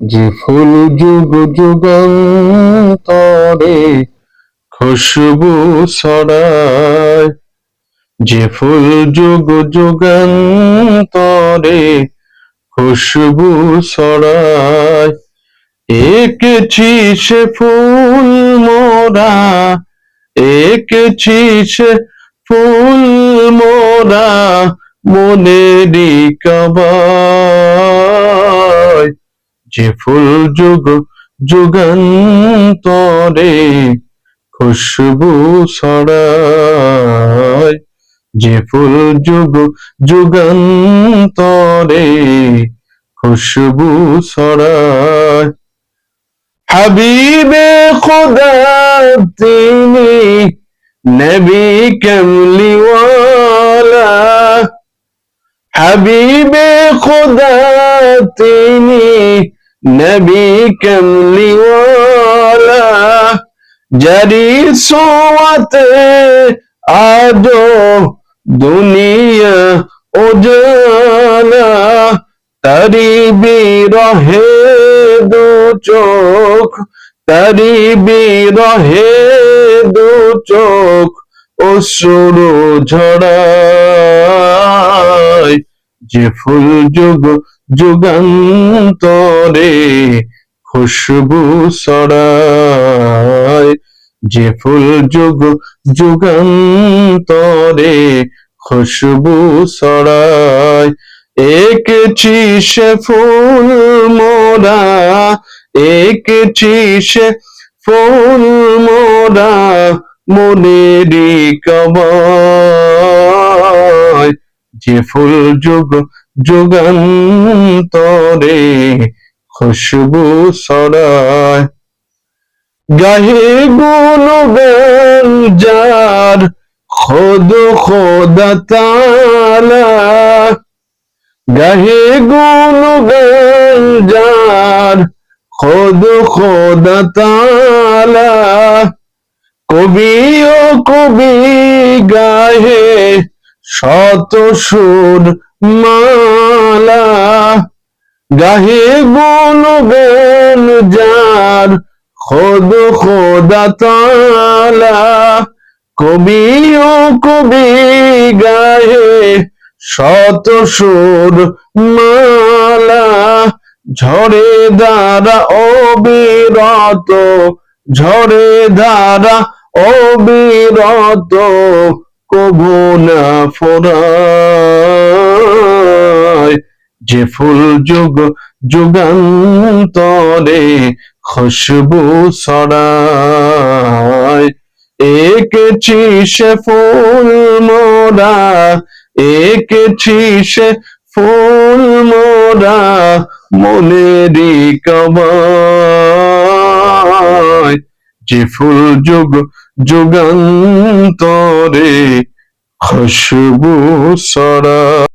যে ফুল যুগ যুগান্তরে খুশবু ছড়ায়, যে ফুল যুগ যুগান্তরে খুশবু ছড়ায়, এঁকেছি সে ফুল মোরা, এঁকেছি সে ফুল মোরা, মনেরই কাবায় যে ফুল যুগ, যুগান্তরে খুশবু ছড়ায়। যে ফুল যুগ, যুগান্তরে খুশবু ছড়ায়। হাবিবে খুদা তিনি নবী কমলিওয়ালা হাবিবে খুদা তিনি नबी कमली वाला, जरी सोवत आजो दुनिया उजाला, तरी भी रहे दो चोक तरी भी रहे दो चोक उस झड़ा যে ফুল যুগ, যুগান্তরে খুশবু ছড়ায়। যে ফুল যুগ, যুগান্তরে খুশবু ছড়ায়। এঁকেছি সে ফুল মোরা, এঁকেছি সে ফুল মোরা, মনেরই কবায় যে ফুল যুগ যুগান্তরে খুশবু ছড়ায়। গাহে গুণগান যার খোদ খোদা তালা। গাহে গুণগান যার খোদ খোদা কবি ও কবি গাহে শত সুর মালা, গাহে গুণ গান যার খোদ খোদা তালা। কবি ও কবি গাহে শত সুর মালা ঝড়ে দ্বারা অবিরত ঝড়ে দ্বারা অবিরত। কবু না ফোরায় যে ফুল যুগ যুগান্তরে খুশবু ছড়ায়। এঁকেছি সে ফুল মোরা, এঁকেছি সে ফুল মোরা, মনেরই কবায় যে ফুল যুগ যুগান্তরে খুশবু ছড়ায়